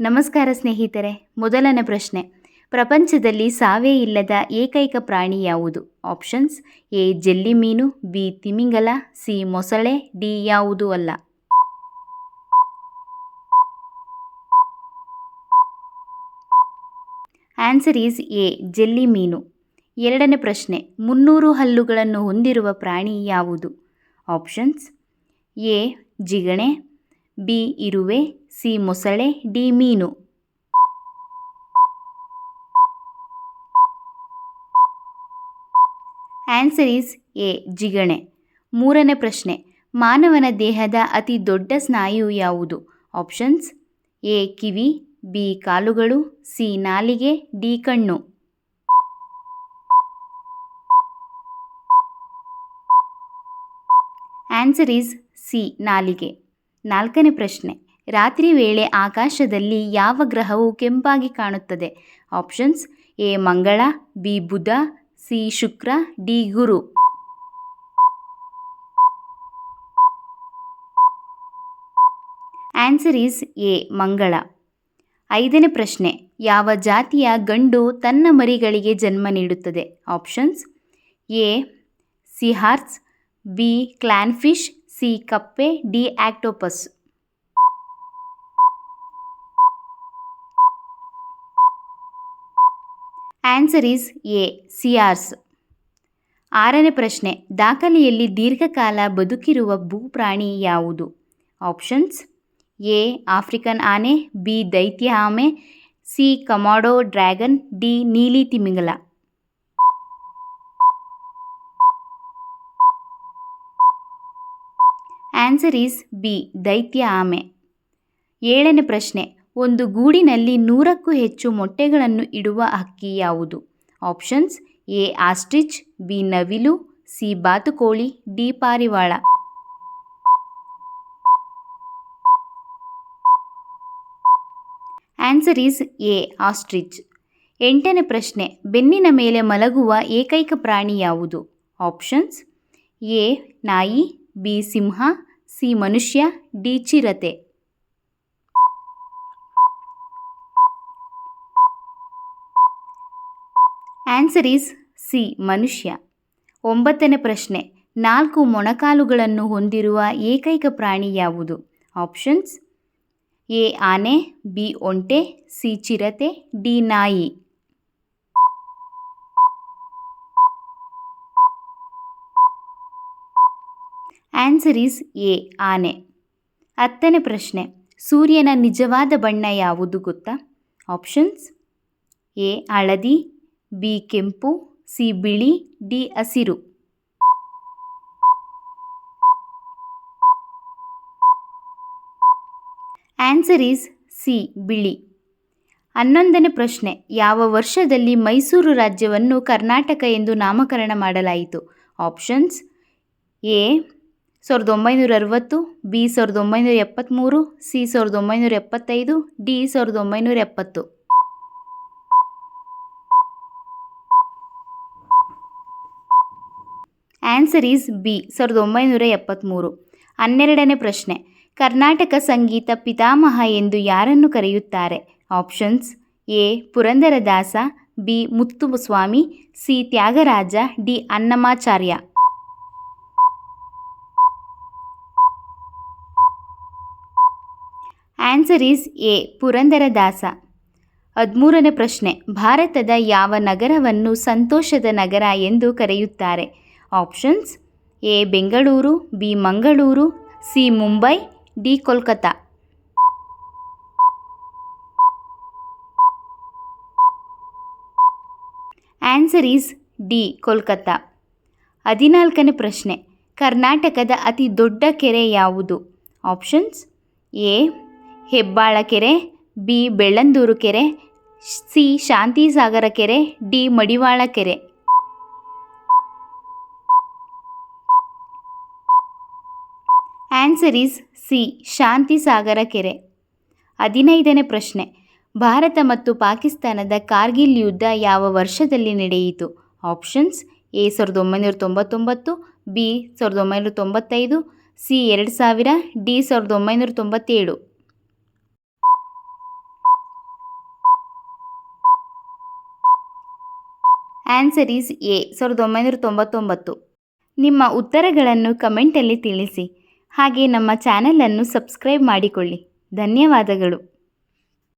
ನಮಸ್ಕಾರ ಸ್ನೇಹಿತರೆ, ಮೊದಲನೇ ಪ್ರಶ್ನೆ. ಪ್ರಪಂಚದಲ್ಲಿ ಸಾವೇ ಇಲ್ಲದ ಏಕೈಕ ಪ್ರಾಣಿ ಯಾವುದು? ಆಪ್ಷನ್ಸ್, ಎ, ಜೆಲ್ಲಿ ಮೀನು, ಬಿ, ತಿಮಿಂಗಲ, ಸಿ, ಮೊಸಳೆ, ಡಿ, ಯಾವುದು ಅಲ್ಲ. ಆನ್ಸರ್ ಈಸ್ ಎ, ಜೆಲ್ಲಿ ಮೀನು. ಎರಡನೇ ಪ್ರಶ್ನೆ, ಮುನ್ನೂರು ಹಲ್ಲುಗಳನ್ನು ಹೊಂದಿರುವ ಪ್ರಾಣಿ ಯಾವುದು? ಆಪ್ಷನ್ಸ್, ಎ, ಜಿಗಣೆ, ಬಿ, ಇರುವೆ ಸಿ ಮೊಸಳೆ, ಡಿ ಮೀನು. ಆನ್ಸರ್ ಈಸ್ ಎ, ಜಿಗಣೆ. ಮೂರನೇ ಪ್ರಶ್ನೆ, ಮಾನವನ ದೇಹದ ಅತಿ ದೊಡ್ಡ ಸ್ನಾಯು ಯಾವುದು? ಆಪ್ಷನ್ಸ್, ಎ, ಕಿವಿ, ಬಿ, ಕಾಲುಗಳು, ಸಿ, ನಾಲಿಗೆ, ಡಿ, ಕಣ್ಣು. ಆನ್ಸರ್ ಈಸ್ ಸಿ, ನಾಲಿಗೆ. ನಾಲ್ಕನೇ ಪ್ರಶ್ನೆ ರಾತ್ರಿ ವೇಳೆ ಆಕಾಶದಲ್ಲಿ ಯಾವ ಗ್ರಹವು ಕೆಂಪಾಗಿ ಕಾಣುತ್ತದೆ. ಆಪ್ಷನ್ಸ್, ಎ ಮಂಗಳ, ಬಿ ಬುಧ, ಸಿ ಶುಕ್ರ, ಡಿ ಗುರು. ಆನ್ಸರ್ ಈಸ್ ಎ, ಮಂಗಳ. ಐದನೇ ಪ್ರಶ್ನೆ, ಯಾವ ಜಾತಿಯ ಗಂಡು ತನ್ನ ಮರಿಗಳಿಗೆ ಜನ್ಮ ನೀಡುತ್ತದೆ? Options, A seahorse B, clownfish, C, ಕಪ್ಪೆ, D, octopus. Answer is A, seahorse. ಆರನೇ ಪ್ರಶ್ನೆ, ದಾಖಲೆಯಲ್ಲಿ ದೀರ್ಘಕಾಲ ಬದುಕಿರುವ ಭೂಪ್ರಾಣಿ ಯಾವುದು? ಆಪ್ಷನ್ಸ್, ಎ, ಆಫ್ರಿಕನ್ ಆನೆ, ಬಿ, ದೈತ್ಯ ಆಮೆ, ಸಿ, ಕಮಾಡೋ ಡ್ರ್ಯಾಗನ್, ಡಿ, ನೀಲಿ ತಿಮಿಂಗಲ. ಆನ್ಸರ್ ಈಸ್ ಬಿ, ದೈತ್ಯ ಆಮೆ. ಏಳನೇ ಪ್ರಶ್ನೆ ಒಂದು ಗೂಡಿನಲ್ಲಿ ನೂರಕ್ಕೂ ಹೆಚ್ಚು ಮೊಟ್ಟೆಗಳನ್ನು ಇಡುವ ಹಕ್ಕಿ ಯಾವುದು? ಆಪ್ಷನ್ಸ್, ಎ, ಆಸ್ಟ್ರಿಚ್, ಬಿ, ನವಿಲು, ಸಿ, ಬಾತುಕೋಳಿ, ಡಿ, ಪಾರಿವಾಳ. Answer is A, ostrich. ಎಂಟನೇ ಪ್ರಶ್ನೆ, ಬೆನ್ನಿನ ಮೇಲೆ ಮಲಗುವ ಏಕೈಕ ಪ್ರಾಣಿ ಯಾವುದು? ಆಪ್ಷನ್ಸ್, ಎ, ನಾಯಿ, ಬಿ, ಸಿಂಹ, ಸಿ, ಮನುಷ್ಯ, ಡಿ, ಚಿರತೆ. ಆನ್ಸರ್ ಈಸ್ ಸಿ ಮನುಷ್ಯ. ಒಂಬತ್ತನೇ ಪ್ರಶ್ನೆ, ನಾಲ್ಕು ಮೊಣಕಾಲುಗಳನ್ನು ಹೊಂದಿರುವ ಏಕೈಕ ಪ್ರಾಣಿ ಯಾವುದು? ಆಪ್ಷನ್ಸ್ ಎ, ಆನೆ, ಬಿ, ಒಂಟೆ, ಸಿ, ಚಿರತೆ, ಡಿ, ನಾಯಿ. ಆನ್ಸರ್ ಈಸ್ ಎ, ಆನೆ. ಹತ್ತನೇ ಪ್ರಶ್ನೆ, ಸೂರ್ಯನ ನಿಜವಾದ ಬಣ್ಣ ಯಾವುದು ಗೊತ್ತಾ? ಆಪ್ಷನ್ಸ್ ಎ, ಹಳದಿ ಬಿ ಕೆಂಪು, ಸಿ ಬಿಳಿ, ಡಿ ಹಸಿರು. ಆನ್ಸರ್ ಈಸ್ ಸಿ, ಬಿಳಿ. ಹನ್ನೊಂದನೇ ಪ್ರಶ್ನೆ, ಯಾವ ವರ್ಷದಲ್ಲಿ ಮೈಸೂರು ರಾಜ್ಯವನ್ನು ಕರ್ನಾಟಕ ಎಂದು ನಾಮಕರಣ ಮಾಡಲಾಯಿತು? ಆಪ್ಷನ್ಸ್, ಎ, ಸಾವಿರದ ಒಂಬೈನೂರ ಅರವತ್ತು, ಬಿ, ಸಾವಿರದ ಒಂಬೈನೂರ ಎಪ್ಪತ್ತ್ಮೂರು ಸಿ, ಸಾವಿರದ ಒಂಬೈನೂರ ಎಪ್ಪತ್ತೈದು, ಡಿ, ಸಾವಿರದ ಒಂಬೈನೂರ ಎಪ್ಪತ್ತು. ಆನ್ಸರ್ ಈಸ್ ಬಿ, ಸಾವಿರದ ಒಂಬೈನೂರ ಎಪ್ಪತ್ತ್ಮೂರು ಹನ್ನೆರಡನೇ ಪ್ರಶ್ನೆ, ಕರ್ನಾಟಕ ಸಂಗೀತ ಪಿತಾಮಹ ಎಂದು ಯಾರನ್ನು ಕರೆಯುತ್ತಾರೆ? Options, A, Purandaradasa, B, Muthuswami, C, Tyagaraja, D, Annamacharya. Answer is A, Purandaradasa. ಹದಿಮೂರನೇ ಪ್ರಶ್ನೆ, ಭಾರತದ ಯಾವ ನಗರವನ್ನು ಸಂತೋಷದ ನಗರ ಎಂದು ಕರೆಯುತ್ತಾರೆ? Options. A, Bengaluru, B, Mangaluru, C, Mumbai, D, Kolkata. Answer is D, Kolkata. ಹದಿನಾಲ್ಕನೇ ಪ್ರಶ್ನೆ. ಕರ್ನಾಟಕದ ಅತಿ ದೊಡ್ಡ ಕೆರೆ ಯಾವುದು? ಆಪ್ಷನ್ಸ್ ಎ, ಹೆಬ್ಬಾಳ ಕೆರೆ, ಬಿ, ಬೆಳ್ಳಂದೂರು ಕೆರೆ, ಸಿ, ಶಾಂತಿಸಾಗರ ಕೆರೆ, ಡಿ, ಮಡಿವಾಳ ಕೆರೆ. Answer is C. Shanti Sagara ಕೆರೆ. ಹದಿನೈದನೇ ಪ್ರಶ್ನೆ. ಭಾರತ ಮತ್ತು ಪಾಕಿಸ್ತಾನದ ಕಾರ್ಗಿಲ್ ಯುದ್ಧ ಯಾವ ವರ್ಷದಲ್ಲಿ ನಡೆಯಿತು? ಆಪ್ಷನ್ಸ್ ಎ ಸಾವಿರದ ಒಂಬೈನೂರ ತೊಂಬತ್ತೊಂಬತ್ತು, ಬಿ ಸಾವಿರದ ಒಂಬೈನೂರ ತೊಂಬತ್ತೈದು, ಸಿ ಎರಡು ಸಾವಿರ, ಡಿ ಸಾವಿರದ ಒಂಬೈನೂರ ತೊಂಬತ್ತೇಳು. ಆನ್ಸರ್ ಈಸ್ ಎ ಸಾವಿರದ ಒಂಬೈನೂರ ತೊಂಬತ್ತೊಂಬತ್ತು. ನಿಮ್ಮ ಉತ್ತರಗಳನ್ನು ಕಮೆಂಟಲ್ಲಿ ತಿಳಿಸಿ. ಹಾಗೆ ನಮ್ಮ ಚಾನಲನ್ನು ಸಬ್ಸ್ಕ್ರೈಬ್ ಮಾಡಿಕೊಳ್ಳಿ. ಧನ್ಯವಾದಗಳು.